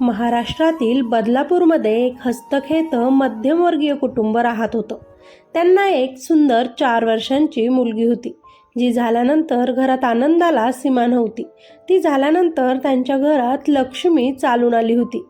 महाराष्ट्रातील बदलापूरमध्ये एक हस्तखेत मध्यमवर्गीय कुटुंब राहत होतं. त्यांना एक सुंदर चार वर्षांची मुलगी होती. जी झाल्यानंतर घरात आनंदाला सीमा नव्हती. ती झाल्यानंतर त्यांच्या घरात लक्ष्मी चालून आली होती.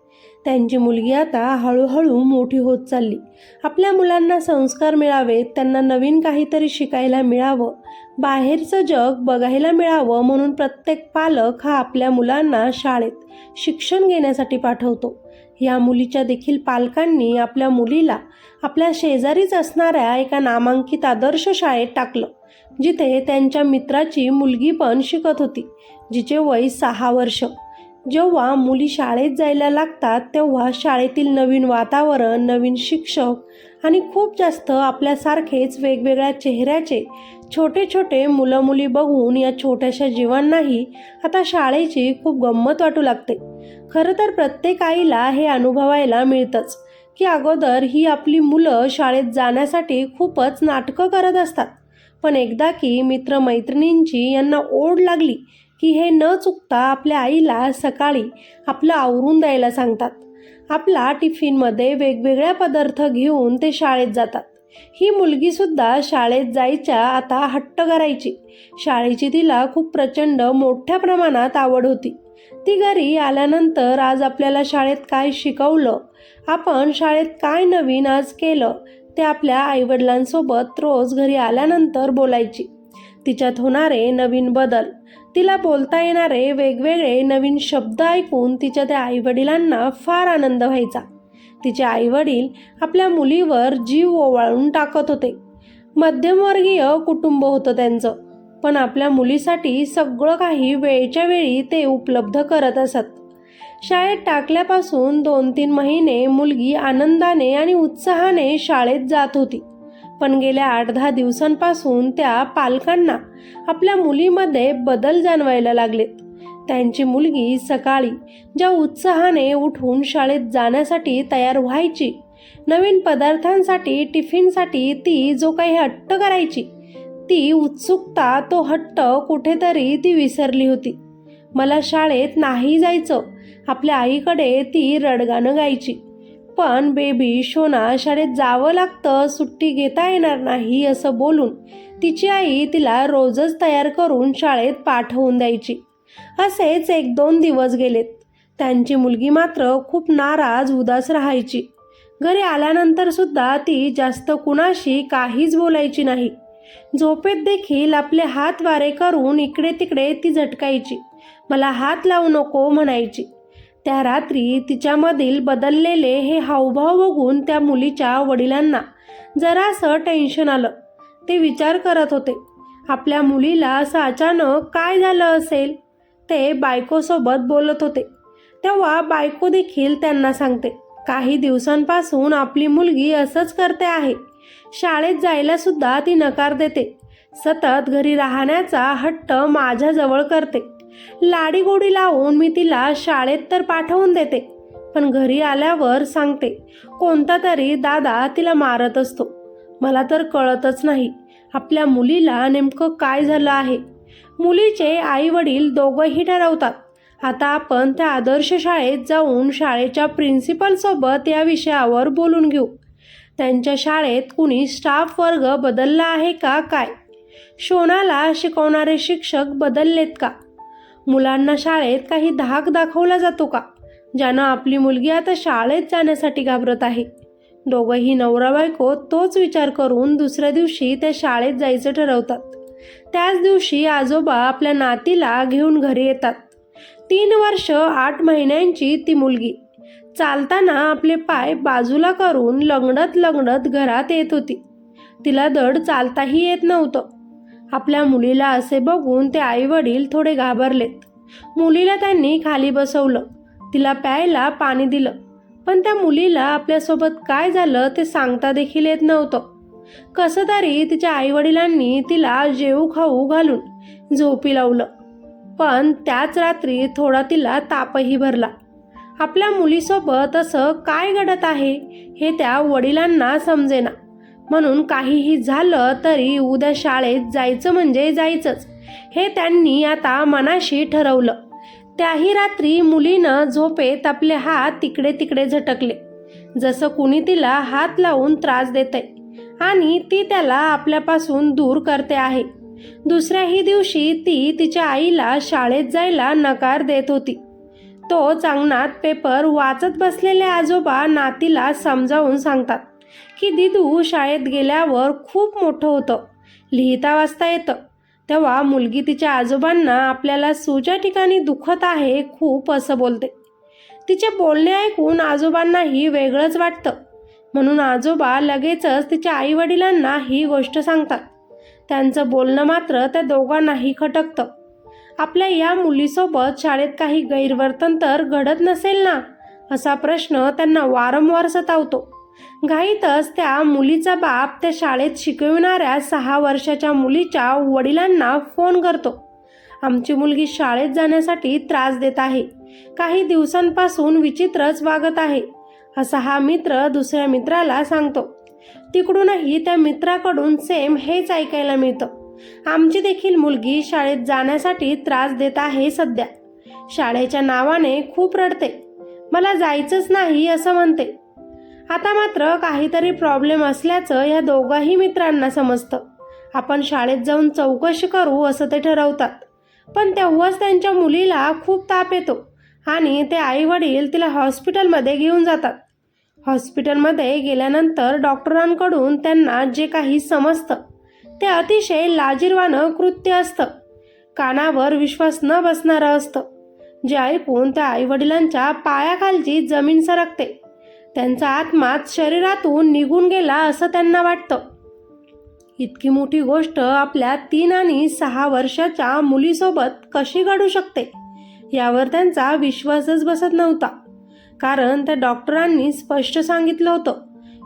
त्यांची मुलगी आता हळूहळू मोठी होत चालली. आपल्या मुलांना संस्कार मिळावेत त्यांना नवीन काहीतरी शिकायला मिळावं बाहेरचं जग बघायला मिळावं म्हणून प्रत्येक पालक हा आपल्या मुलांना शाळेत शिक्षण घेण्यासाठी पाठवतो. या मुलीच्या देखील पालकांनी आपल्या मुलीला आपल्या शेजारीच असणाऱ्या एका नामांकित आदर्श शाळेत टाकलं जिथे त्यांच्या मित्राची मुलगी पण शिकत होती जिचे वय सहा वर्ष. जेव्हा मुली शाळेत जायला लागतात तेव्हा शाळेतील नवीन वातावरण नवीन शिक्षक आणि खूप जास्त आपल्यासारखेच वेगवेगळ्या चेहऱ्याचे छोटे छोटे मुलं मुली बघून या छोट्याशा जीवांनाही आता शाळेची खूप गंमत वाटू लागते. खरं तर प्रत्येक आईला हे अनुभवायला मिळतंच की अगोदर ही आपली मुलं शाळेत जाण्यासाठी खूपच नाटकं करत असतात. पण एकदा की मित्रमैत्रिणींची यांना ओढ लागली की हे न चुकता आपल्या आईला सकाळी आपलं आवरून द्यायला सांगतात. आपला टिफिनमध्ये वेगवेगळ्या पदार्थ घेऊन ते शाळेत जातात. ही मुलगीसुद्धा शाळेत जायच्या आता हट्ट करायची. शाळेची तिला खूप प्रचंड मोठ्या प्रमाणात आवड होती. ती घरी आल्यानंतर आज आपल्याला शाळेत काय शिकवलं? आपण शाळेत काय नवीन आज केलं? ते आपल्या आईवडिलांसोबत रोज घरी आल्यानंतर बोलायची. तिच्यात होणारे नवीन बदल. तिला बोलता येणारे वेगवेगळे नवीन शब्द ऐकून तिच्या त्या आईवडिलांना फार आनंद व्हायचा. तिचे आईवडील आपल्या मुलीवर जीव ओवाळून टाकत होते. मध्यमवर्गीय कुटुंब होतं त्यांचं पण आपल्या मुलीसाठी सगळं काही वेळच्या वेळी ते उपलब्ध करत असत. शाळेत टाकल्यापासून दोन तीन महिने मुलगी आनंदाने आणि उत्साहाने शाळेत जात होती. पण गेल्या आठ दहा दिवसांपासून त्या पालकांना आपल्या मुलीमध्ये बदल जाणवायला लागलेत. त्यांची मुलगी सकाळी ज्या उत्साहाने उठून शाळेत जाण्यासाठी तयार व्हायची नवीन पदार्थांसाठी टिफिनसाठी ती जो काही हट्ट करायची ती उत्सुकता तो हट्ट कुठेतरी ती विसरली होती. मला शाळेत नाही जायचं आपल्या आईकडे ती रडगाणं गायची. पण बेबी शोना शाळेत जावं लागतं सुट्टी घेता येणार नाही असं बोलून तिची आई तिला रोजच तयार करून शाळेत पाठवून द्यायची. असेच एक दोन दिवस गेलेत. त्यांची मुलगी मात्र खूप नाराज उदास राहायची. घरी आल्यानंतर सुद्धा ती जास्त कुणाशी काहीच बोलायची नाही. झोपेत देखील आपले हात वारे करून इकडे तिकडे ती झटकायची. मला हात लावू नको म्हणायची. त्या रात्री तिच्यामधील बदललेले हे हावभाव बघून त्या मुलीच्या वडिलांना जरासं टेन्शन आलं. ते विचार करत होते आपल्या मुलीला असं अचानक काय झालं असेल? ते बायकोसोबत बोलत होते. तेव्हा बायको देखील त्यांना सांगते काही दिवसांपासून आपली मुलगी असंच करते आहे. शाळेत जायला सुद्धा ती नकार देते. सतत घरी राहण्याचा हट्ट माझ्याजवळ करते. लाडीगोडी लावून मी तिला शाळेत तर पाठवून देते पण घरी आल्यावर सांगते कोणता तरी दादा तिला मारत असतो. मला तर कळतच नाही आपल्या मुलीला नेमकं काय झालं आहे? मुलीचे आई वडील दोघंही ठरवतात. आता आपण त्या आदर्श शाळेत जाऊन शाळेच्या प्रिन्सिपलसोबत या विषयावर बोलून घेऊ. त्यांच्या शाळेत कुणी स्टाफ वर्ग बदलला आहे का काय? शोनाला शिकवणारे शिक्षक बदललेत का? मुलांना शाळेत काही धाक दाखवला जातो का? ज्यानं आपली मुलगी आता शाळेत जाण्यासाठी घाबरत आहे. दोघंही नवरा बायको तोच विचार करून दुसऱ्या दिवशी त्या शाळेत जायचं ठरवतात. त्याच दिवशी आजोबा आपल्या नातीला घेऊन घरी येतात. तीन वर्ष आठ महिन्यांची ती मुलगी. चालताना आपले पाय बाजूला करून लंगडत लंगडत घरात येत होती. तिला धड चालताही येत नव्हतं. आपल्या मुलीला असे बघून ते आईवडील थोडे घाबरलेत. मुलीला त्यांनी खाली बसवलं. तिला प्यायला पाणी दिलं. पण त्या मुलीला आपल्यासोबत काय झालं ते सांगता देखील येत नव्हतं. कसं तरी तिच्या आईवडिलांनी तिला जेऊ खाऊ घालून झोपी लावलं. पण त्याच रात्री थोडा तिला तापही भरला. आपल्या मुलीसोबत असं काय घडत आहे हे त्या वडिलांना समजेना. म्हणून काहीही झालं तरी उद्या शाळेत जायचं म्हणजे जायचंच. हे त्यांनी आता मनाशी ठरवलं. त्याही रात्री मुलीनं झोपेत आपले हात तिकडे तिकडे झटकले. जसं कुणी तिला हात लावून त्रास देते आणि ती त्याला आपल्यापासून दूर करते आहे. दुसऱ्याही दिवशी ती तिच्या आईला शाळेत जायला नकार देत होती. तो चांगणात पेपर वाचत बसलेले आजोबा नातीला समजावून सांगतात. की दिदू शाळेत गेल्यावर खूप मोठं होतं. लिहिता वाचता येतं. तेव्हा मुलगी तिच्या आजोबांना आपल्याला सूच्या ठिकाणी दुखत आहे खूप असं बोलते. तिचे बोलणे ऐकून आजोबांनाही वेगळंच वाटतं. म्हणून आजोबा लगेचच तिच्या आईवडिलांना ही गोष्ट सांगतात. त्यांचं बोलणं मात्र त्या दोघांनाही खटकतं. आपल्या या मुलीसोबत शाळेत काही गैरवर्तन तर घडत नसेल ना? असा प्रश्न त्यांना वारंवार सतावतो. घाईतच त्या मुलीचा बाप त्या शाळेत शिकविणाऱ्या सहा वर्षाच्या मुलीच्या वडिलांना फोन करतो. आमची मुलगी शाळेत जाण्यासाठी त्रास देत आहे. काही दिवसांपासून विचित्रच वागत आहे. असा हा मित्र दुसऱ्या मित्राला सांगतो. तिकडूनही त्या मित्राकडून सेम हेच ऐकायला मिळतं. आमची देखील मुलगी शाळेत जाण्यासाठी त्रास देत आहे सध्या. शाळेच्या नावाने खूप रडते. मला जायचंच नाही असं म्हणते. आता मात्र काहीतरी प्रॉब्लेम असल्याचं या दोघाही मित्रांना समजतं. आपण शाळेत जाऊन चौकशी करू असं ते ठरवतात. पण तेव्हाच त्यांच्या मुलीला खूप ताप येतो आणि ते आई वडील तिला हॉस्पिटलमध्ये घेऊन जातात. हॉस्पिटलमध्ये गेल्यानंतर डॉक्टरांकडून त्यांना जे काही समजतं ते अतिशय लाजीरवानं कृत्य असतं. कानावर विश्वास न बसणारं असतं. जे ऐकून त्या आईवडिलांच्या पायाखालची जमीन सरकते. त्यांचा आत्माच शरीरातून निघून गेला असं त्यांना वाटतं. इतकी मोठी गोष्ट आपल्या तीन आणि सहा वर्षाच्या मुलीसोबत कशी घडू शकते यावर त्यांचा विश्वासच बसत नव्हता. कारण त्या डॉक्टरांनी स्पष्ट सांगितलं होतं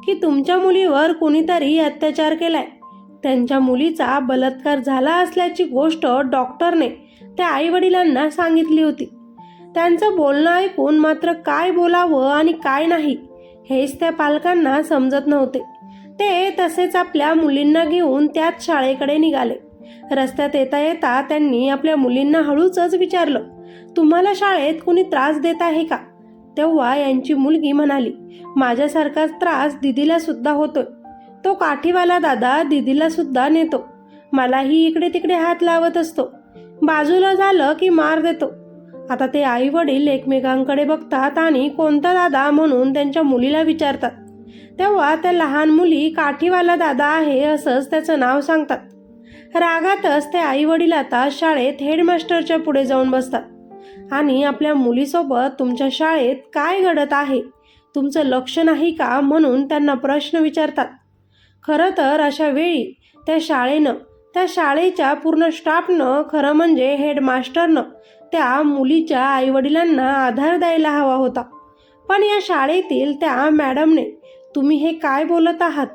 की तुमच्या मुलीवर कुणीतरी अत्याचार केलाय. त्यांच्या मुलीचा बलात्कार झाला असल्याची गोष्ट डॉक्टरने त्या आईवडिलांना सांगितली होती. त्यांचं बोलणं ऐकून मात्र काय बोलावं आणि काय नाही हेच त्या पालकांना समजत नव्हते. ते तसेच आपल्या मुलींना घेऊन त्याच शाळेकडे निघाले. रस्त्यात येता येता त्यांनी आपल्या मुलींना हळूच विचारलं तुम्हाला शाळेत कुणी त्रास देत आहे का? तेव्हा यांची मुलगी म्हणाली माझ्यासारखाच त्रास दिदीला सुद्धा होतोय. तो काठीवाला दादा दिदीला सुद्धा नेतो. मलाही इकडे तिकडे हात लावत असतो. बाजूला झालं की मार देतो. आता ते आई वडील एकमेकांकडे बघतात आणि कोणता दादा म्हणून त्यांच्या मुलीला विचारतात. तेव्हा त्या लहान मुली काठीवाला दादा आहे असंच त्याचं नाव सांगतात. रागातच ते आई वडील आता शाळेत हेडमास्टरच्या पुढे जाऊन बसतात. आणि आपल्या मुलीसोबत तुमच्या शाळेत काय घडत आहे? तुमचं लक्ष नाही का? म्हणून त्यांना प्रश्न विचारतात. खरं तर अशा वेळी त्या शाळेनं त्या शाळेच्या पूर्ण स्टाफनं खरं म्हणजे हेडमास्टरनं त्या मुलीच्या आईवडिलांना आधार द्यायला हवा होता. पण या शाळेतील त्या मॅडमने तुम्ही हे काय बोलत आहात?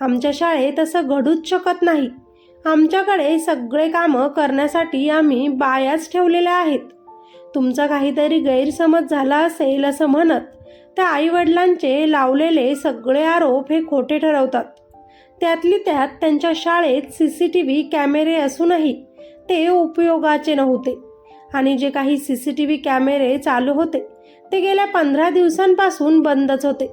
आमच्या शाळेत असं घडूच शकत नाही. आमच्याकडे सगळे कामं करण्यासाठी आम्ही बायाच ठेवलेल्या आहेत. तुमचा काहीतरी गैरसमज झाला असेल असं म्हणत त्या आईवडिलांचे लावलेले सगळे आरोप हे खोटे ठरवतात. त्यातली त्यात त्यांच्या शाळेत सी सी टी व्ही कॅमेरे असूनही ते उपयोगाचे नव्हते. आणि जे काही सी सी टी व्ही कॅमेरे चालू होते ते गेल्या पंधरा दिवसांपासून बंदच होते.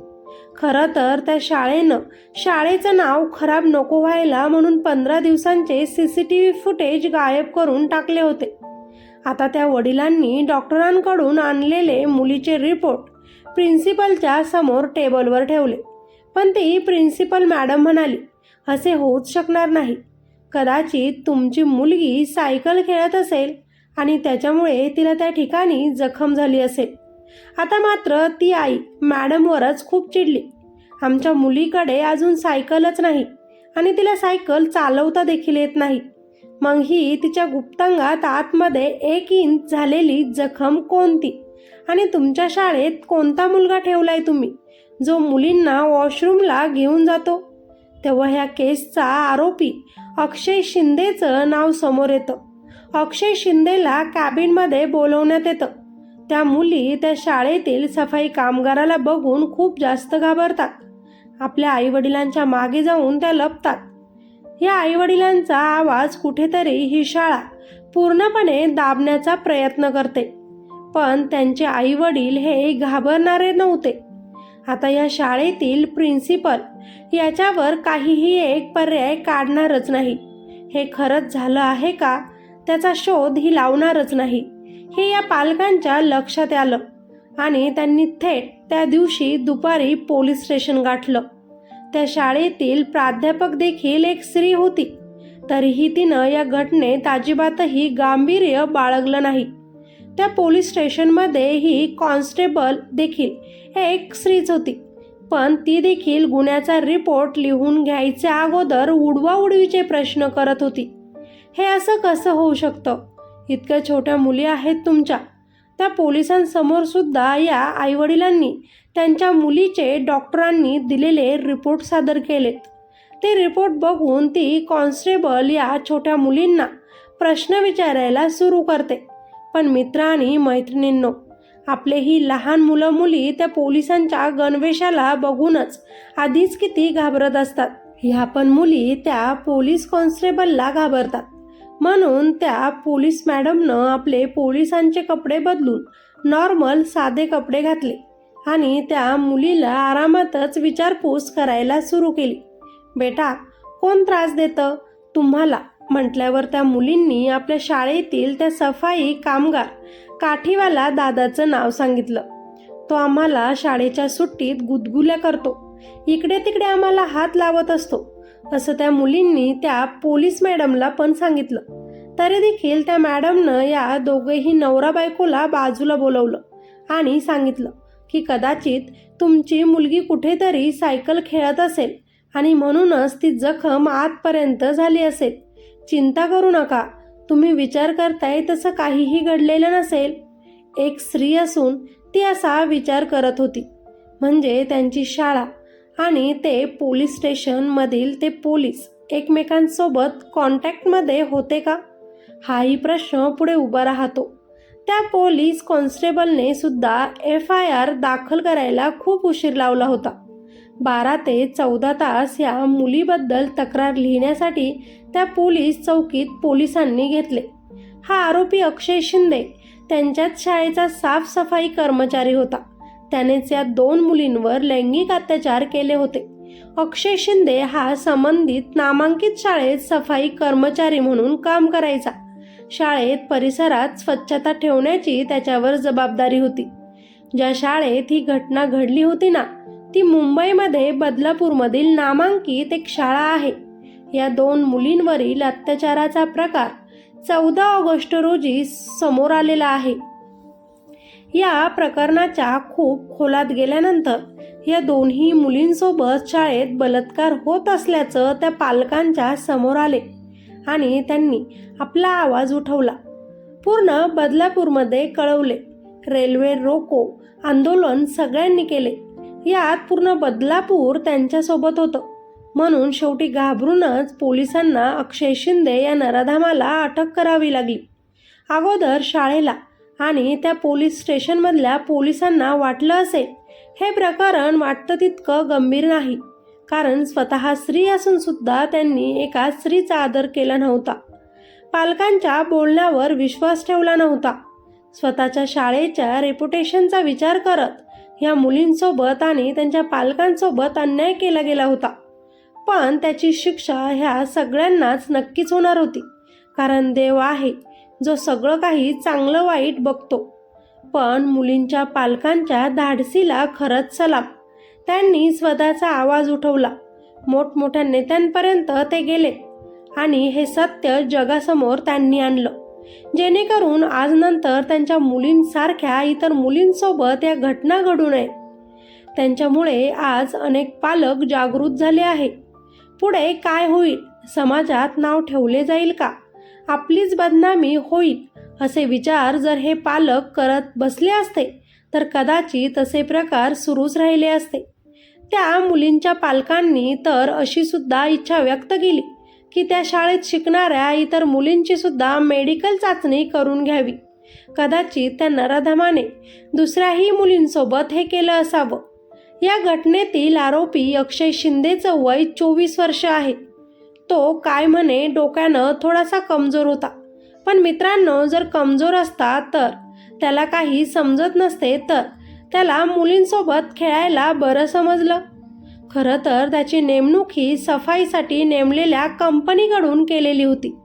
खरं तर त्या शाळेनं शाळेचं नाव खराब नको व्हायला म्हणून पंधरा दिवसांचे C C T V footage गायब करून टाकले होते. आता त्या वडिलांनी डॉक्टरांकडून आणलेले मुलीचे रिपोर्ट प्रिन्सिपलच्या समोर टेबलवर ठेवले. पण ती प्रिन्सिपल मॅडम म्हणाली असे होऊच शकणार नाही. कदाचित तुमची मुलगी सायकल खेळत असेल आणि त्याच्यामुळे तिला त्या ठिकाणी जखम झाली असेल आता मात्र ती आई मॅडमवरच खूप चिडली. आमच्या मुलीकडे अजून सायकलच नाही आणि तिला सायकल चालवता देखील येत नाही. मग ही तिच्या गुप्तांगात आतमध्ये एक इंच झालेली जखम कोणती? आणि तुमच्या शाळेत कोणता मुलगा ठेवलाय तुम्ही? जो मुलींना वॉशरूमला घेऊन जातो? तेव्हा ह्या केसचा आरोपी अक्षय शिंदेचं नाव समोर येतं. अक्षय शिंदेला कॅबिनमध्ये बोलवण्यात येतं. त्या मुली त्या शाळेतील सफाई कामगाराला बघून खूप जास्त घाबरतात. आपल्या आईवडिलांच्या मागे जाऊन त्या लपतात. या आईवडिलांचा आवाज कुठेतरी ही शाळा पूर्णपणे दाबण्याचा प्रयत्न करते. पण त्यांचे आई वडील हे घाबरणारे नव्हते. आता या शाळेतील प्रिन्सिपल याच्यावर काहीही एक पर्याय काढणारच नाही. हे खरंच झालं आहे का? त्याचा शोध ही लावणारच नाही. हे या पालकांच्या लक्षात आलं आणि त्यांनी थेट त्या दिवशी दुपारी पोलीस स्टेशन गाठलं. त्या शाळेतील प्राध्यापक देखील एक स्त्री होती. तरीही तिनं या घटनेत अजिबातही गांभीर्य बाळगलं नाही. त्या पोलीस स्टेशनमध्ये ही कॉन्स्टेबल देखील एक स्त्रीच होती. पण ती देखील गुन्ह्याचा रिपोर्ट लिहून घ्यायच्या अगोदर उडवाउडवीचे प्रश्न करत होती. हे असं कसं होऊ शकतं? इतक्या छोट्या मुली आहेत तुमच्या. त्या पोलिसांसमोर सुद्धा या आईवडिलांनी त्यांच्या मुलीचे डॉक्टरांनी दिलेले रिपोर्ट सादर केलेत. ते रिपोर्ट बघून ती कॉन्स्टेबल या छोट्या मुलींना प्रश्न विचारायला सुरू करते. पण मित्र आणि मैत्रिणींनो आपले ही लहान मुलं मुली त्या पोलिसांच्या गणवेशाला बघूनच आधीच किती घाबरत असतात. ह्या पण मुली त्या पोलीस कॉन्स्टेबलला घाबरतात. म्हणून त्या पोलीस मॅडमनं आपले पोलिसांचे कपडे बदलून नॉर्मल साधे कपडे घातले आणि त्या मुलीला आरामातच विचारपूस करायला सुरू केली. बेटा कोण त्रास देतं? तुम्हाला म्हटल्यावर त्या मुलींनी आपल्या शाळेतील त्या सफाई कामगार काठीवाला दादाचं नाव सांगितलं. तो आम्हाला शाळेच्या सुट्टीत गुदगुल्या करतो. इकडे तिकडे आम्हाला हात लावत असतो. असं त्या मुलींनी त्या पोलीस मॅडमला पण सांगितलं. तरी देखील त्या मॅडमनं या दोघेही नवरा बायकोला बाजूला बोलवलं आणि सांगितलं की कदाचित तुमची मुलगी कुठेतरी सायकल खेळत असेल आणि म्हणूनच ती जखम आतपर्यंत झाली असेल. चिंता करू नका तुम्ही विचार करताय तसं काहीही घडलेलं नसेल. एक स्त्री असून ती असा विचार करत होती. म्हणजे त्यांची शाळा आणि ते पोलीस स्टेशनमधील ते पोलीस एकमेकांसोबत कॉन्टॅक्टमध्ये होते का? हाही प्रश्न पुढे उभा राहतो. त्या पोलीस कॉन्स्टेबलने सुद्धा एफ आय आर दाखल करायला खूप उशीर लावला होता. बारा ते चौदा तास या मुलीबद्दल तक्रार लिहिण्यासाठी त्या पोलीस चौकीत पोलिसांनी घेतले. हा आरोपी अक्षय शिंदे त्यांच्याच शाळेचा साफसफाई कर्मचारी होता. त्यानेच या दोन मुलींवर लैंगिक अत्याचार केले होते. अक्षय शिंदे हा संबंधित नामांकित शाळेत सफाई कर्मचारी म्हणून काम करायचा. शाळेत परिसरात स्वच्छता ठेवण्याची त्याच्यावर जबाबदारी होती. ज्या शाळेत ही घटना घडली होती ना ती मुंबईमध्ये बदलापूरमधील नामांकित एक शाळा आहे. या दोन मुलींवरील अत्याचाराचा प्रकार चौदा ऑगस्ट रोजी समोर आलेला आहे. या प्रकरणाच्या खूप खोलात गेल्यानंतर या दोन्ही मुलींसोबत शाळेत बलात्कार होत असल्याचं त्या पालकांच्या समोर आले आणि त्यांनी आपला आवाज उठवला. पूर्ण बदलापूरमध्ये कळवले. रेल्वे रोको आंदोलन सगळ्यांनी केले. यात पूर्ण बदलापूर त्यांच्यासोबत होतं. म्हणून शेवटी घाबरूनच पोलिसांना अक्षय शिंदे या नराधामाला अटक करावी लागली. अगोदर शाळेला आणि त्या पोलीस स्टेशनमधल्या पोलिसांना वाटलं असेल हे प्रकरण वाटतं तितकं गंभीर नाही. कारण स्वतः स्त्री असून सुद्धा त्यांनी एका स्त्रीचा आदर केला नव्हता. पालकांच्या बोलण्यावर विश्वास ठेवला नव्हता. स्वतःच्या शाळेच्या रेप्युटेशनचा विचार करत या मुलींसोबत आणि त्यांच्या पालकांसोबत अन्याय केला गेला होता. पण त्याची शिक्षा ह्या सगळ्यांनाच नक्कीच होणार होती. कारण देव आहे जो सगळं काही चांगलं वाईट बघतो. पण मुलींच्या पालकांच्या धाडसीला खरंच सलाम. त्यांनी स्वतःचा आवाज उठवला. मोठमोठ्या नेत्यांपर्यंत ते गेले. आणि हे सत्य जगासमोर त्यांनी आणलं. जेणेकरून आज नंतर त्यांच्या मुलींसारख्या इतर मुलींसोबत या घटना घडू नये. त्यांच्यामुळे आज अनेक पालक जागृत झाले आहे. पुढे काय होईल? समाजात नाव ठेवले जाईल का? आपलीच बदनामी होईल असे विचार जर हे पालक करत बसले असते तर कदाचित असे प्रकार सुरूच राहिले असते. त्या मुलींच्या पालकांनी तर अशी सुद्धा इच्छा व्यक्त केली की त्या शाळेत शिकणाऱ्या इतर मुलींची सुद्धा मेडिकल चाचणी करून घ्यावी. कदाचित त्या नराधमाने दुसऱ्याही मुलींसोबत हे केलं असावं. या घटनेतील आरोपी अक्षय शिंदेचं वय चोवीस वर्ष आहे. तो काय म्हणे डोक्यानं थोडासा कमजोर होता. पण मित्रांनो जर कमजोर असता तर? त्याला काही समजत नसते तर? त्याला मुलींसोबत खेळायला बरं समजलं? खरं तर त्याची नेमणूक ही सफाईसाठी नेमलेल्या कंपनीकडून केलेली होती.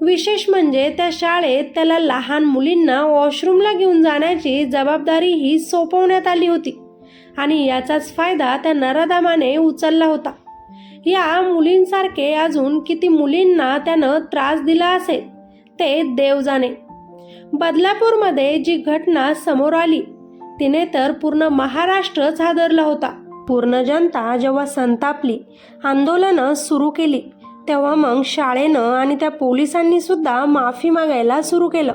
विशेष म्हणजे त्या शाळेत त्याला लहान मुलींना वॉशरूमला घेऊन जाण्याची जबाबदारी ही सोपवण्यात आली होती. आणि याचाच फायदा त्या नराधामाने उचलला होता. या मुलींसारखे अजून किती मुलींना त्यानं त्रास दिला असेल ते देव जाणे. बदलापूरमध्ये जी घटना समोर आली तिने तर पूर्ण महाराष्ट्रच हादरला होता. पूर्ण जनता जेव्हा संतापली आंदोलनं सुरू केली तेव्हा मग शाळेनं आणि त्या पोलिसांनी सुद्धा माफी मागायला सुरू केलं.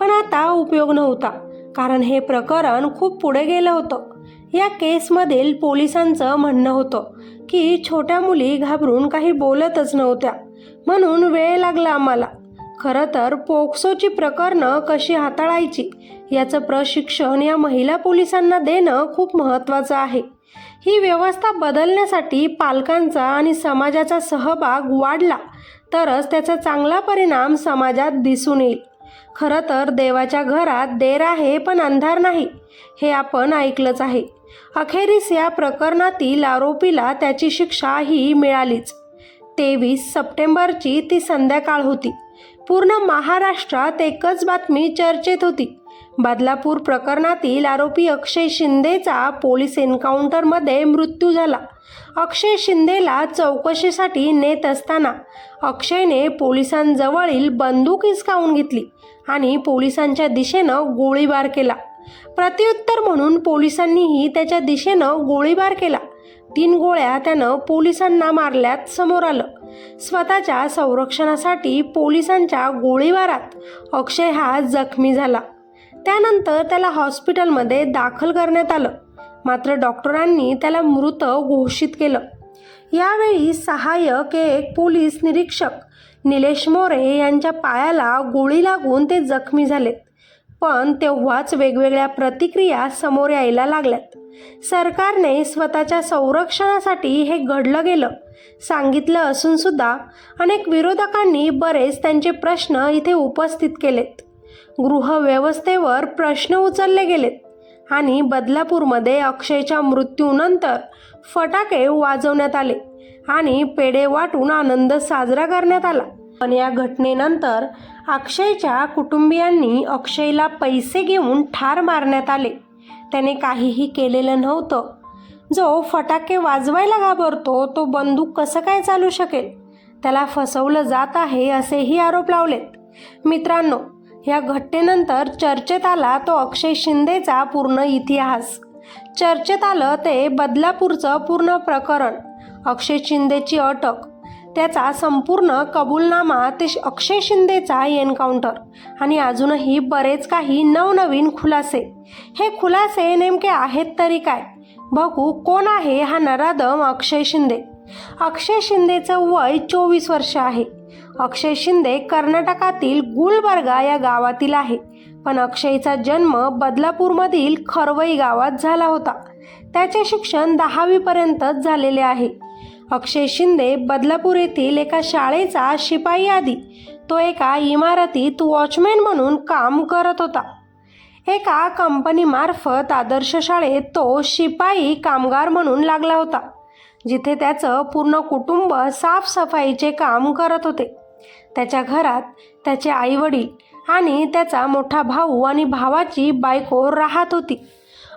पण आता उपयोग नव्हता कारण हे प्रकरण खूप पुढे गेलं होतं. या केसमधील पोलिसांचं म्हणणं होतं की छोट्या मुली घाबरून काही बोलतच नव्हत्या. म्हणून वेळ लागला आम्हाला. खरं तर पोक्सोची प्रकरणं कशी हाताळायची याचं प्रशिक्षण या महिला पोलिसांना देणं खूप महत्त्वाचं आहे. ही व्यवस्था बदलण्यासाठी पालकांचा आणि समाजाचा सहभाग वाढला तरच त्याचा चांगला परिणाम समाजात दिसून येईल. खरं तर देवाच्या घरात देर आहे पण अंधार नाही हे आपण ऐकलंच आहे. अखेरीस या प्रकरणातील आरोपीला त्याची शिक्षा ही मिळालीच. तेवीस सप्टेंबरची ती संध्याकाळ होती. पूर्ण महाराष्ट्रात एकच बातमी चर्चेत होती. बदलापूर प्रकरणातील आरोपी अक्षय शिंदेचा पोलीस एन्काउंटरमध्ये मृत्यू झाला. अक्षय शिंदेला चौकशीसाठी नेत असताना अक्षयने पोलिसांजवळील बंदूक हिसकावून घेतली आणि पोलिसांच्या दिशेनं गोळीबार केला. प्रत्युत्तर म्हणून पोलिसांनीही त्याच्या दिशेनं गोळीबार केला. तीन गोळ्या त्यानं पोलिसांना मारल्यात समोर आलं. स्वतःच्या संरक्षणासाठी पोलिसांच्या गोळीबारात अक्षय हा जखमी झाला. त्यानंतर त्याला हॉस्पिटलमध्ये दाखल करण्यात आलं. मात्र डॉक्टरांनी त्याला मृत घोषित केलं. यावेळी सहाय्यक एक पोलीस निरीक्षक निलेश मोरे यांच्या पायाला गोळी लागून ते जखमी झालेत. पण तेव्हाच वेगवेगळ्या प्रतिक्रिया समोर यायला लागल्यात. सरकारने स्वतःच्या संरक्षणासाठी हे घडलं गेलं. सांगितलं असून सुद्धा अनेक विरोधकांनी बरेच त्यांचे प्रश्न इथे उपस्थित केलेत. गृहव्यवस्थेवर प्रश्न उचलले गेलेत आणि बदलापूरमध्ये अक्षयच्या मृत्यूनंतर फटाके वाजवण्यात आले आणि पेढे वाटून आनंद साजरा करण्यात आला. पण या घटनेनंतर अक्षयच्या कुटुंबियांनी अक्षयला पैसे घेऊन ठार मारण्यात आले. त्याने काहीही केलेलं नव्हतं. जो फटाके वाजवायला घाबरतो तो बंदूक कसं काय चालू शकेल? त्याला फसवलं जात आहे असेही आरोप लावलेत. मित्रांनो या घटनेनंतर चर्चेत आला तो अक्षय शिंदेचा पूर्ण इतिहास. चर्चेत आलं ते बदलापूरचं पूर्ण प्रकरण अक्षय शिंदेची अटक त्याचा संपूर्ण कबूलनामा ते अक्षय शिंदेचा एन्काउंटर आणि अजूनही बरेच काही नवनवीन खुलासे. हे खुलासे नेमके आहेत तरी काय? बघू कोण आहे हा नरादम अक्षय शिंदे? अक्षय शिंदेचं वय चोवीस वर्ष आहे. अक्षय शिंदे कर्नाटकातील गुलबर्गा या गावातील आहे. पण अक्षयचा जन्म बदलापूरमधील खरवई गावात झाला होता. त्याचे शिक्षण दहावीपर्यंतच झालेले आहे. अक्षय शिंदे बदलापूर येथील एका शाळेचा शिपाई आधी तो एका इमारतीत वॉचमॅन म्हणून काम करत होता. एका कंपनीमार्फत आदर्श शाळेत तो शिपाई कामगार म्हणून लागला होता. जिथे त्याचं पूर्ण कुटुंब साफसफाईचे काम करत होते. त्याच्या घरात त्याचे आईवडील आणि त्याचा मोठा भाऊ आणि भावाची बायको राहत होती.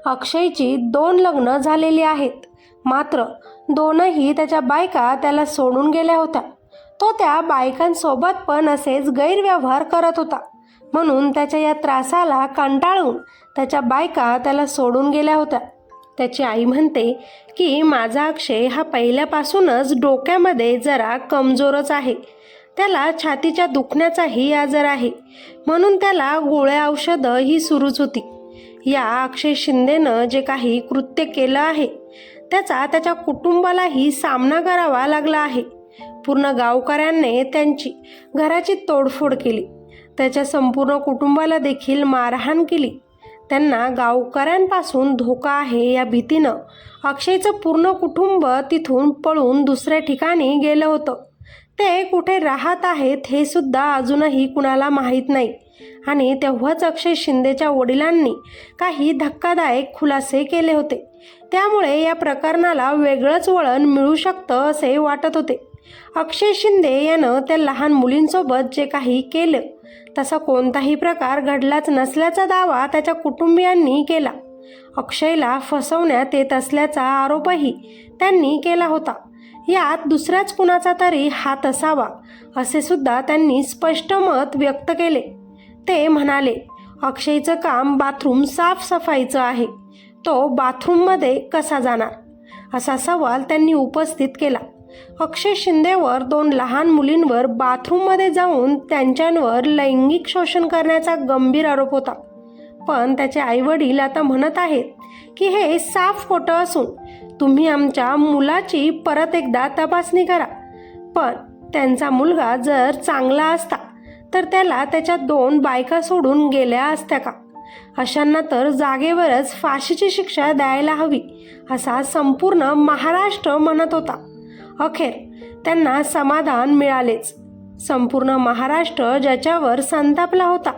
अक्षयची दोन लग्न झालेली आहेत. मात्र दोनही त्याच्या बायका त्याला सोडून गेल्या होत्या. तो त्या बायकांसोबत पण असेच गैरव्यवहार करत होता. म्हणून त्याच्या या त्रासाला कंटाळून त्याच्या बायका त्याला सोडून गेल्या होत्या. त्याची आई म्हणते की माझा अक्षय हा पहिल्यापासूनच डोक्यामध्ये जरा कमजोरच आहे. त्याला छातीच्या दुखण्याचाही आजार आहे. म्हणून त्याला गोळ्या औषधं ही सुरूच होती. या अक्षय शिंदेनं जे काही कृत्य केलं आहे त्याचा त्याच्या कुटुंबालाही सामना करावा लागला आहे. पूर्ण गावकऱ्यांनी त्यांची घराची तोडफोड केली. त्याच्या संपूर्ण कुटुंबाला देखील मारहाण केली. त्यांना गावकऱ्यांपासून धोका आहे या भीतीनं अक्षयचं पूर्ण कुटुंब तिथून पळून दुसऱ्या ठिकाणी गेलं होतं. ते कुठे राहत आहेत हे सुद्धा अजूनही कुणाला माहीत नाही. आणि तेव्हाच अक्षय शिंदेच्या वडिलांनी काही धक्कादायक खुलासे केले होते. त्यामुळे या प्रकरणाला वेगळंच वळण मिळू शकतं असे वाटत होते. अक्षय शिंदे यानं त्या लहान मुलींसोबत जे काही केलं तसा कोणताही प्रकार घडलाच नसल्याचा दावा त्याच्या कुटुंबियांनी केला. अक्षयला फसवण्यात येत असल्याचा आरोपही त्यांनी केला होता. यात दुसऱ्याच कुणाचा तरी हात असावा असे सुद्धा त्यांनी स्पष्ट मत व्यक्त केले. ते म्हणाले अक्षयचं काम बाथरूम साफसफाईचं आहे. तो बाथरूममध्ये कसा जाणार? असा सवाल त्यांनी उपस्थित केला. अक्षय शिंदेवर दोन लहान मुलींवर बाथरूममध्ये जाऊन त्यांच्यावर लैंगिक शोषण करण्याचा गंभीर आरोप होता. पण त्याचे आईवडील आता म्हणत आहेत की हे साफ खोटं असून तुम्ही आमच्या मुलाची परत एकदा तपासणी करा. पण त्यांचा मुलगा जर चांगला असता तर त्याला त्याच्या दोन बायका सोडून गेल्या असत्या का? अशांना तर जागेवरच फाशीची शिक्षा द्यायला हवी असा संपूर्ण महाराष्ट्र म्हणत होता. अखेर त्यांना समाधान मिळालेच. संपूर्ण महाराष्ट्र ज्याच्यावर संतापला होता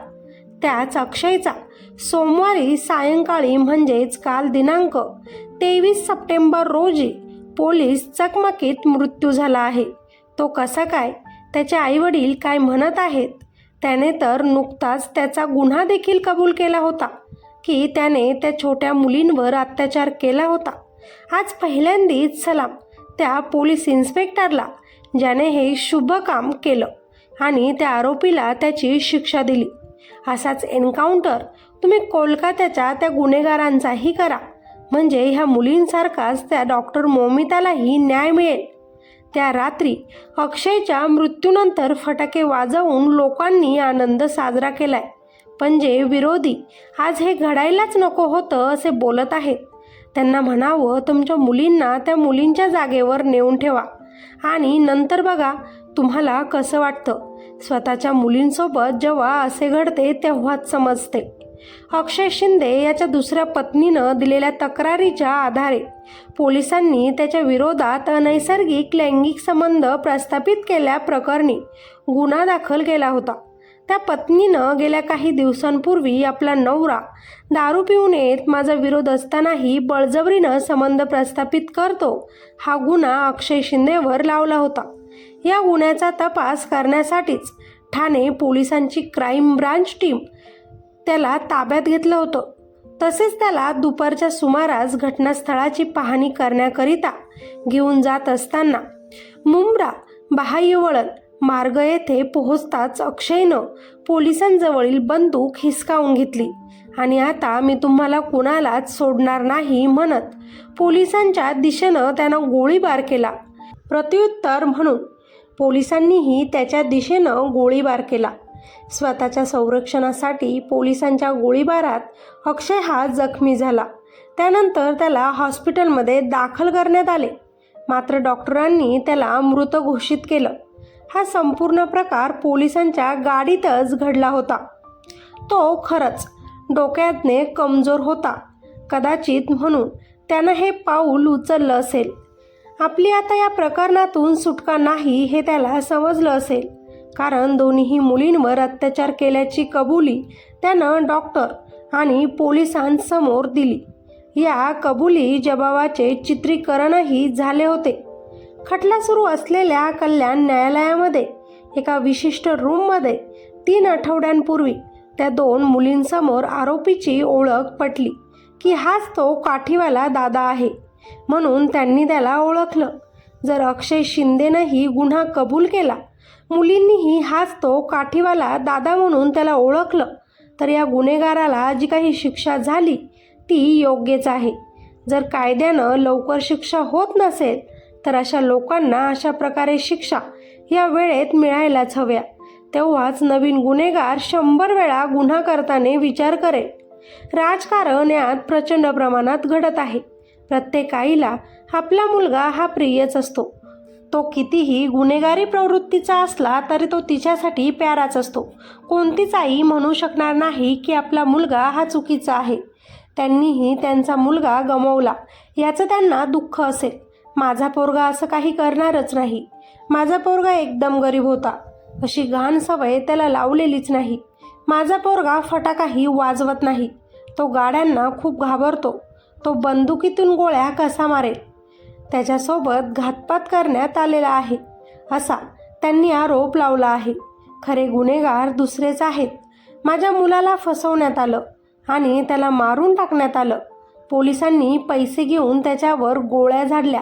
त्याच अक्षयचा सोमवारी सायंकाळी म्हणजेच काल दिनांक तेवीस सप्टेंबर रोजी पोलीस चकमकीत मृत्यू झाला आहे. तो कसा काय त्याचे आईवडील काय म्हणत आहेत त्याने तर नुकताच त्याचा गुन्हा देखील कबूल केला होता की त्याने त्या छोट्या मुलींवर अत्याचार केला होता. आज पहिल्यांदीच सलाम त्या पोलीस इन्स्पेक्टरला ज्याने हे शुभ काम केलं आणि त्या आरोपीला त्याची शिक्षा दिली. असाच एन्काउंटर तुम्ही कोलकात्याच्या त्या गुन्हेगारांचाही करा. म्हणजे ह्या मुलींसारखाच त्या डॉक्टर मोमितालाही न्याय मिळेल. त्या रात्री अक्षयच्या मृत्यूनंतर फटाके वाजवून लोकांनी आनंद साजरा केलाय. पण जे विरोधी आज हे घडायलाच नको होतं असे बोलत आहेत. त्यांना म्हणावं तुमच्या मुलींना त्या मुलींच्या जागेवर नेऊन ठेवा. आणि नंतर बघा तुम्हाला कसं वाटतं. स्वतःच्या मुलींसोबत जेव्हा असे घडते तेव्हाच समजते. अक्षय शिंदे याच्या दुसऱ्या पत्नीनं दिलेल्या तक्रारीच्या आधारे पोलिसांनी त्याच्या विरोधात अनैसर्गिक लैंगिक संबंध प्रस्थापित केल्याप्रकरणी गुन्हा दाखल केला होता. त्या पत्नीनं गेल्या काही दिवसांपूर्वी आपला नवरा दारू पिऊन येत माझा विरोध असतानाही बळजबरीनं संबंध प्रस्थापित करतो हा गुन्हा अक्षय शिंदेवर लावला होता. या गुन्ह्याचा तपास करण्यासाठीच ठाणे पोलिसांची क्राईम ब्रांच टीम त्याला ताब्यात घेतलं होतं. तसेच त्याला दुपारच्या सुमारास घटनास्थळाची पाहणी करण्याकरिता घेऊन जात असताना मुंब्रा बाह्यवळण मार्ग येथे पोहोचताच अक्षयनं पोलिसांजवळील बंदूक हिसकावून घेतली. आणि आता मी तुम्हाला कुणालाच सोडणार नाही म्हणत पोलिसांच्या दिशेनं त्यानं गोळीबार केला. प्रत्युत्तर म्हणून पोलिसांनीही त्याच्या दिशेनं गोळीबार केला. स्वतःच्या संरक्षणासाठी पोलिसांच्या गोळीबारात अक्षय हा जखमी झाला. त्यानंतर त्याला हॉस्पिटलमध्ये दाखल करण्यात आले. मात्र डॉक्टरांनी त्याला मृत घोषित केलं. हा संपूर्ण प्रकार पोलिसांच्या गाडीतच घडला होता. तो खरंच डोक्यातने कमजोर होता. कदाचित म्हणून त्यानं हे पाऊल उचललं असेल. आपली आता या प्रकरणातून सुटका नाही हे त्याला समजलं असेल. कारण दोन्हीही मुलींवर अत्याचार केल्याची कबुली त्यानं डॉक्टर आणि पोलिसांसमोर दिली. या कबुली जबाबाचे चित्रीकरणही झाले होते. खटला सुरू असलेल्या कल्याण न्यायालयामध्ये एका विशिष्ट रूममध्ये तीन आठवड्यांपूर्वी त्या दोन मुलींसमोर आरोपीची ओळख पटली की हाच तो काठीवाला दादा आहे म्हणून त्यांनी त्याला ओळखलं. जर अक्षय शिंदेनंही गुन्हा कबूल केला मुलींनीही हाच तो काठीवाला दादा म्हणून त्याला ओळखलं. तर या गुन्हेगाराला जी काही शिक्षा झाली ती योग्यच आहे. जर कायद्यानं लवकर शिक्षा होत नसेल तर अशा लोकांना अशा प्रकारे शिक्षा या वेळेत मिळायलाच हव्या. तेव्हाच नवीन गुन्हेगार शंभर वेळा गुन्हा करताना विचार करेल. राजकारण यात प्रचंड प्रमाणात घडत आहे. प्रत्येक आईला आपला मुलगा हा प्रियच असतो. तो कितीही गुन्हेगारी प्रवृत्तीचा असला तरी तो तिच्यासाठी प्याराच असतो. कोणतीच आई म्हणू शकणार नाही की आपला मुलगा हा चुकीचा आहे. त्यांनीही त्यांचा मुलगा गमवला. याचं त्यांना दुःख असेल. माझा पोरगा असं काही करणारच नाही. माझा पोरगा एकदम गरीब होता. अशी घाण सवय त्याला लावलेलीच नाही. माझा पोरगा फटाकाही वाजवत नाही. तो गाड्यांना खूप घाबरतो. तो बंदुकीतून गोळ्या कसा मारेल? त्याच्यासोबत घातपात करण्यात आलेला आहे असा त्यांनी आरोप लावला आहे. खरे गुन्हेगार दुसरेच आहेत. माझ्या मुलाला फसवण्यात आलं आणि त्याला मारून टाकण्यात आलं. पोलिसांनी पैसे घेऊन त्याच्यावर गोळ्या झाडल्या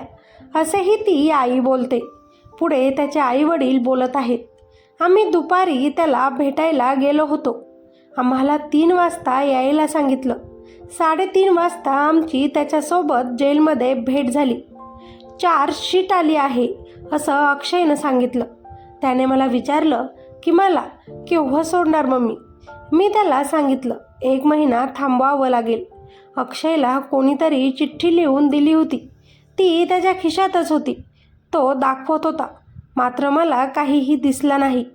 असेही ती आई बोलते. पुढे त्याचे आई वडील बोलत आहेत आम्ही दुपारी त्याला भेटायला गेलो होतो. आम्हाला तीन वाजता यायला सांगितलं. साडेतीन वाजता आमची त्याच्यासोबत जेलमध्ये भेट झाली. चार्जशीट आली आहे असं अक्षयनं सांगितलं. त्याने मला विचारलं की मला केव्हा सोडणार मम्मी? मी त्याला सांगितलं एक महिना थांबवावं लागेल. अक्षयला कोणीतरी चिठ्ठी लिहून दिली होती. ती त्याच्या खिशातच होती. तो दाखवत होता. मात्र मला काहीही दिसलं नाही.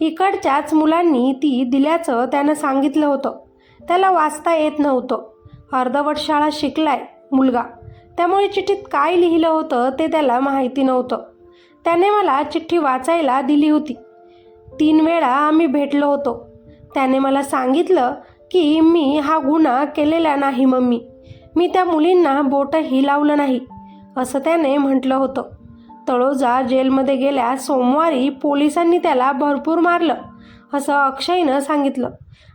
इकडच्याच मुलांनी ती दिल्याचं त्यानं सांगितलं होतं. त्याला वाचता येत नव्हतं. अर्धवट शाळा शिकलाय मुलगा. त्यामुळे चिठ्ठीत काय लिहिलं होतं ते त्याला माहिती नव्हतं. त्याने मला चिठ्ठी वाचायला दिली होती. तीन वेळा आम्ही भेटलो होतो. त्याने मला सांगितलं की मी हा गुन्हा केलेला नाही मम्मी. मी त्या मुलींना बोटही लावलं नाही असं त्याने म्हटलं होतं. तळोजा जेलमध्ये गेल्या सोमवारी पोलिसांनी त्याला भरपूर मारलं असं अक्षयनं सांगितलं.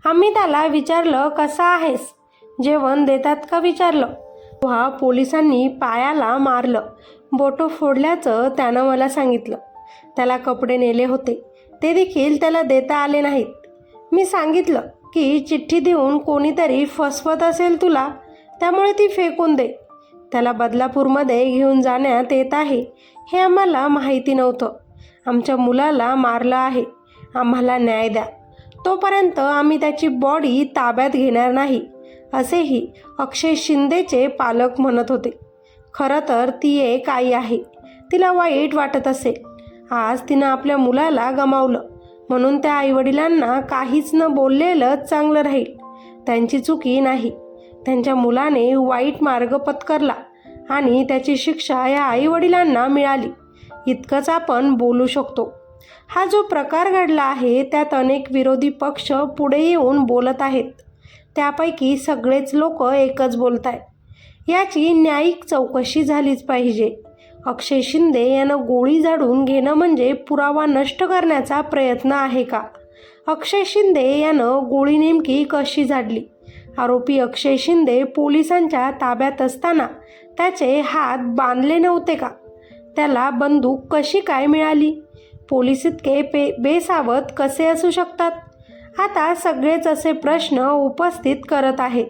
आम्ही त्याला विचारलं कसा आहेस? जेवण देतात का? विचारलं. तेव्हा पोलिसांनी पायाला मारलं. बोटं फोडल्याचं त्यानं मला सांगितलं. त्याला कपडे नेले होते. ते देखील त्याला देता आले नाहीत. मी सांगितलं की चिठ्ठी देऊन कोणीतरी फसवत असेल तुला त्यामुळे ती फेकून दे. त्याला बदलापूरमध्ये घेऊन जाण्यात येत आहे हे आम्हाला माहिती नव्हतं. आमच्या मुलाला मारलं आहे. आम्हाला न्याय द्या. तोपर्यंत आम्ही त्याची बॉडी ताब्यात घेणार नाही. असेही अक्षय शिंदेचे पालक म्हणत होते. खरं तर ती एक आई आहे. तिला वाईट वाटत असेल आज तिनं आपल्या मुलाला गमावलं. म्हणून त्या आईवडिलांना काहीच न बोललेलं चांगलं राहील. त्यांची चुकी नाही. त्यांच्या मुलाने वाईट मार्ग पत्करला आणि त्याची शिक्षा या आईवडिलांना मिळाली. इतकंच आपण बोलू शकतो. हा जो प्रकार घडला आहे त्यात अनेक विरोधी पक्ष पुढे येऊन बोलत आहेत. त्यापैकी सगळेच लोक एकच बोलत आहेत याची न्यायिक चौकशी झालीच पाहिजे. अक्षय शिंदे यानं गोळी झाडून घेणं म्हणजे पुरावा नष्ट करण्याचा प्रयत्न आहे का? अक्षय शिंदे यानं गोळी नेमकी कशी झाडली? आरोपी अक्षय शिंदे पोलिसांच्या ताब्यात असताना त्याचे हात बांधले नव्हते का? त्याला बंदूक कशी काय मिळाली? पोलीस इतके पे बेसावत कसे असू शकतात? आता सगळेच असे प्रश्न उपस्थित करत आहेत.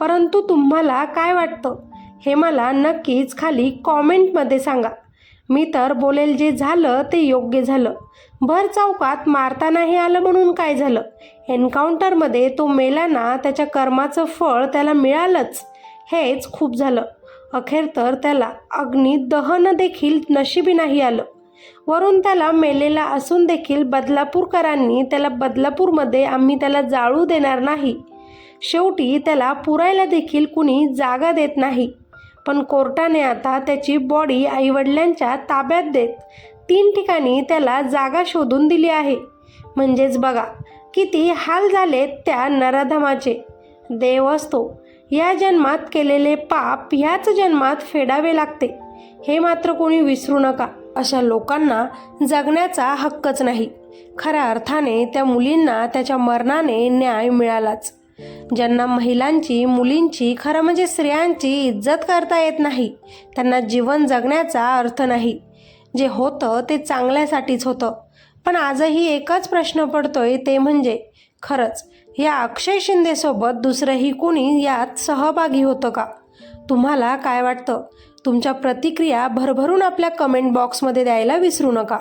परंतु तुम्हाला काय वाटतं? हे मला नक्कीच खाली कॉमेंटमध्ये सांगा. मी तर बोलेल जे झालं ते योग्य झालं. भर चौकात मारता नाही आलं म्हणून काय झालं? एन्काउंटरमध्ये तो मेला ना त्याच्या कर्माचं फळ त्याला मिळालंच. हेच खूप झालं. अखेर तर त्याला अग्नी दहन देखील नशिबी नाही आलं. वरून त्याला मेलेला असून देखील बदलापूरकरांनी त्याला बदलापूरमध्ये आम्ही त्याला जाळू देणार नाही. शेवटी त्याला पुरायला देखील कुणी जागा देत नाही. पण कोर्टाने आता त्याची बॉडी आईवडिलांच्या ताब्यात देत तीन ठिकाणी त्याला जागा शोधून दिली आहे. म्हणजेच बघा किती हाल झालेत त्या नराधमाचे. देव असतो. या जन्मात केलेले पाप ह्याच जन्मात फेडावे लागते. हे मात्र कोणी विसरू नका. अशा लोकांना जगण्याचा हक्कच नाही. खऱ्या अर्थाने त्या मुलींना त्याच्या मरणाने न्याय मिळालाच. ज्यांना महिलांची मुलींची खरं म्हणजे स्त्रियांची इज्जत करता येत नाही त्यांना जीवन जगण्याचा अर्थ नाही. जे होतं ते चांगल्यासाठीच होतं. पण आजही एकच प्रश्न पडतोय ते म्हणजे खरंच या अक्षय शिंदेसोबत दुसरंही कुणी यात सहभागी होतं का? तुम्हाला काय वाटतं? तुमच्या प्रतिक्रिया भरभरून आपल्या कमेंट बॉक्समध्ये द्यायला विसरू नका.